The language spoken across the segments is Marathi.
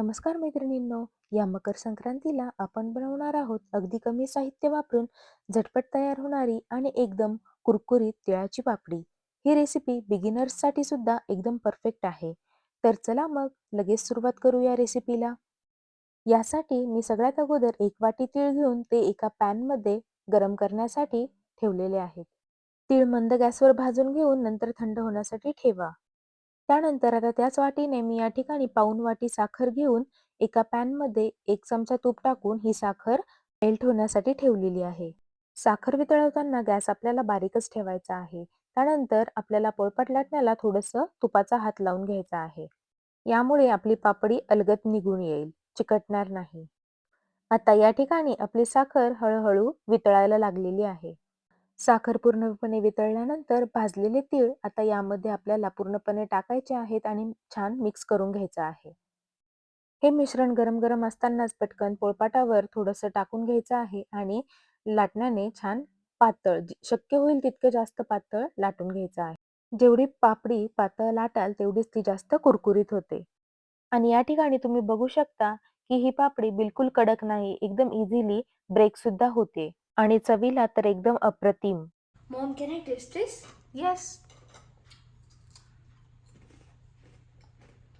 नमस्कार मैत्रिणींनो या मकर संक्रांतीला आपण बनवणार आहोत अगदी कमी साहित्य वापरून झटपट तयार होणारी आणि एकदम कुरकुरीत तिळाची पापडी. ही रेसिपी बिगिनर्ससाठी सुद्धा एकदम परफेक्ट आहे. तर चला मग लगेच सुरुवात करू या रेसिपीला यासाठी मी सगळ्यात अगोदर एक वाटी तीळ घेऊन ते एका पॅनमध्ये गरम करण्यासाठी ठेवलेले आहेत. तीळ मंद गॅसवर भाजून घेऊन नंतर थंड होण्यासाठी ठेवा. त्यानंतर आता त्याच वाटीने मी या ठिकाणी पाऊन वाटी साखर घेऊन एका पॅनमध्ये एक चमचा तूप टाकून ही साखर मेल्ट होण्यासाठी ठेवलेली आहे. साखर वितळवताना गॅस आपल्याला बारीकच ठेवायचा आहे. त्यानंतर आपल्याला पोळपाट लाटण्याला थोडंसं तुपाचा हात लावून घ्यायचा आहे. यामुळे आपली पापडी अलगत निघून येईल. चिकटणार नाही. आता या ठिकाणी आपली साखर हळूहळू वितळायला लागलेली आहे. साखर पूर्णपणे वितळल्यानंतर भाजलेले तीळ आता यामध्ये आपल्याला पूर्णपणे टाकायचे आहेत आणि छान मिक्स करून घ्यायचं आहे. हे मिश्रण गरम गरम असतानाच पटकन पोळपाटावर थोडंसं टाकून घ्यायचं आहे आणि लाटण्याने छान पातळ शक्य होईल तितके जास्त पातळ लाटून घ्यायचं आहे. जेवढी पापडी पातळ लाटाल तेवढीच ती जास्त कुरकुरीत होते. आणि या ठिकाणी तुम्ही बघू शकता की ही पापडी बिलकुल कडक नाही एकदम इझिली ब्रेक सुद्धा होते. आणि चवीला तर एकदम अप्रतिम can I taste this? Yes.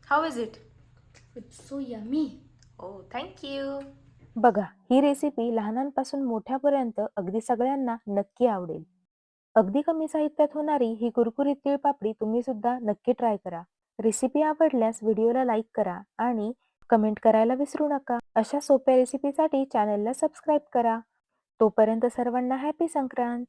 How is it? It's so yummy. Oh, thank you. बघा ही रेसिपी लहानांपासून मोठ्यापर्यंत अगदी सगळ्यांना नक्की आवडेल अगदी कमी साहित्यात होणारी ही कुरकुरीत तीळ पापडी तुम्ही सुद्धा नक्की ट्राय करा रेसिपी आवडल्यास व्हिडिओला लाईक करा आणि कमेंट करायला विसरू नका अशा सोप्या रेसिपीसाठी चॅनलला सबस्क्राईब करा तोपर्यंत सर्वांना हॅपी संक्रांत.